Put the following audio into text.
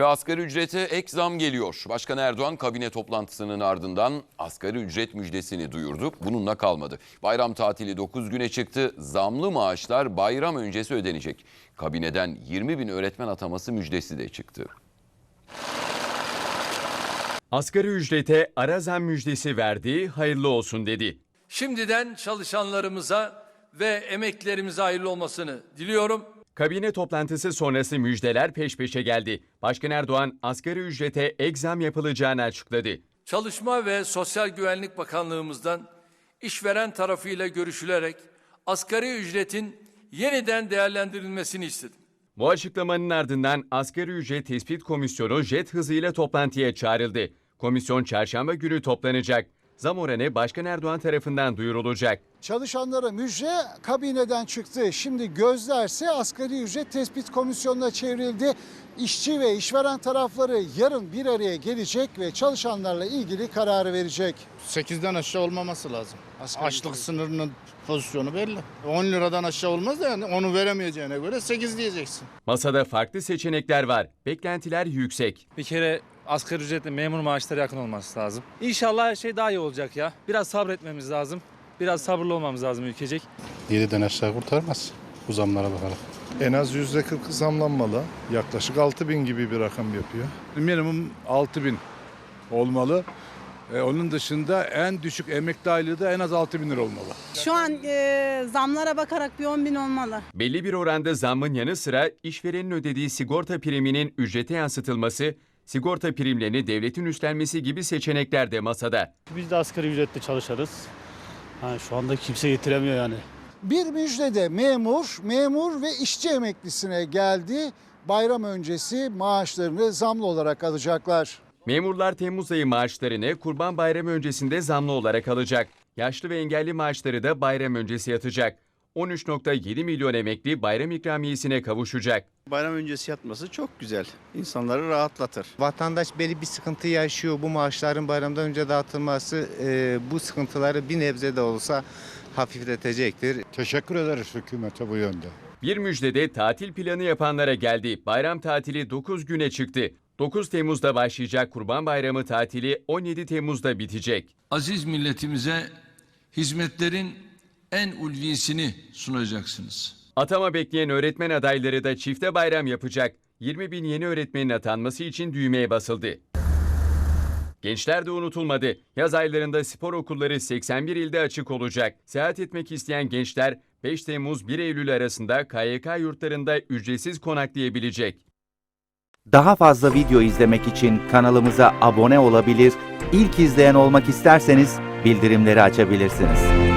Ve asgari ücrete ek zam geliyor. Başkan Erdoğan kabine toplantısının ardından asgari ücret müjdesini duyurdu. Bununla kalmadı. Bayram tatili 9 güne çıktı. Zamlı maaşlar bayram öncesi ödenecek. Kabineden 20 bin öğretmen ataması müjdesi de çıktı. Asgari ücrete ara zam müjdesi verdi, hayırlı olsun dedi. Şimdiden çalışanlarımıza ve emeklilerimize hayırlı olmasını diliyorum. Kabine toplantısı sonrası müjdeler peş peşe geldi. Başkan Erdoğan asgari ücrete ek zam yapılacağını açıkladı. Çalışma ve Sosyal Güvenlik Bakanlığımızdan işveren tarafıyla görüşülerek asgari ücretin yeniden değerlendirilmesini istedim. Bu açıklamanın ardından Asgari Ücret Tespit Komisyonu jet hızıyla toplantıya çağrıldı. Komisyon çarşamba günü toplanacak. Zam oranı Başkan Erdoğan tarafından duyurulacak. Çalışanlara müjde kabineden çıktı. Şimdi gözlerse asgari ücret tespit komisyonuna çevrildi. İşçi ve işveren tarafları yarın bir araya gelecek ve çalışanlarla ilgili kararı verecek. 8'den aşağı olmaması lazım. Asgari Açlık ücret. sınırının pozisyonu belli. 10 liradan aşağı olmaz da yani onu veremeyeceğine göre 8 diyeceksin. Masada farklı seçenekler var. Beklentiler yüksek. Bir kere asgari ücretle memur maaşları yakın olması lazım. İnşallah her şey daha iyi olacak ya. Biraz sabretmemiz lazım. Biraz sabırlı olmamız lazım ülkecek. 7'den aşağı kurtarmaz bu zamlara bakarak. En az yüzde 40 zamlanmalı. Yaklaşık 6 bin gibi bir rakam yapıyor. Minimum 6 bin olmalı. E, onun dışında en düşük emekli aylığı da en az 6 bin lira olmalı. Şu an e, zamlara bakarak bir 10 bin olmalı. Belli bir oranda zammın yanı sıra işverenin ödediği sigorta priminin ücrete yansıtılması, sigorta primlerini devletin üstlenmesi gibi seçenekler de masada. Biz de asgari ücretle çalışırız. Ha, şu anda kimse getiremiyor yani. Bir müjde de memur, memur ve işçi emeklisine geldi. Bayram öncesi maaşlarını zamlı olarak alacaklar. Memurlar Temmuz ayı maaşlarını Kurban Bayramı öncesinde zamlı olarak alacak. Yaşlı ve engelli maaşları da bayram öncesi yatacak. 13.7 milyon emekli bayram ikramiyesine kavuşacak. Bayram öncesi yatması çok güzel. İnsanları rahatlatır. Vatandaş belli bir sıkıntı yaşıyor. Bu maaşların bayramdan önce dağıtılması e, bu sıkıntıları bir nebze de olsa hafifletecektir. Teşekkür ederiz hükümete bu yönde. Bir müjdede tatil planı yapanlara geldi. Bayram tatili 9 güne çıktı. 9 Temmuz'da başlayacak Kurban Bayramı tatili 17 Temmuz'da bitecek. Aziz milletimize hizmetlerin en ulvisini sunacaksınız. Atama bekleyen öğretmen adayları da çifte bayram yapacak. 20 bin yeni öğretmenin atanması için düğmeye basıldı. Gençler de unutulmadı. Yaz aylarında spor okulları 81 ilde açık olacak. Seyahat etmek isteyen gençler 5 Temmuz 1 Eylül arasında KYK yurtlarında ücretsiz konaklayabilecek. Daha fazla video izlemek için kanalımıza abone olabilir, ilk izleyen olmak isterseniz bildirimleri açabilirsiniz.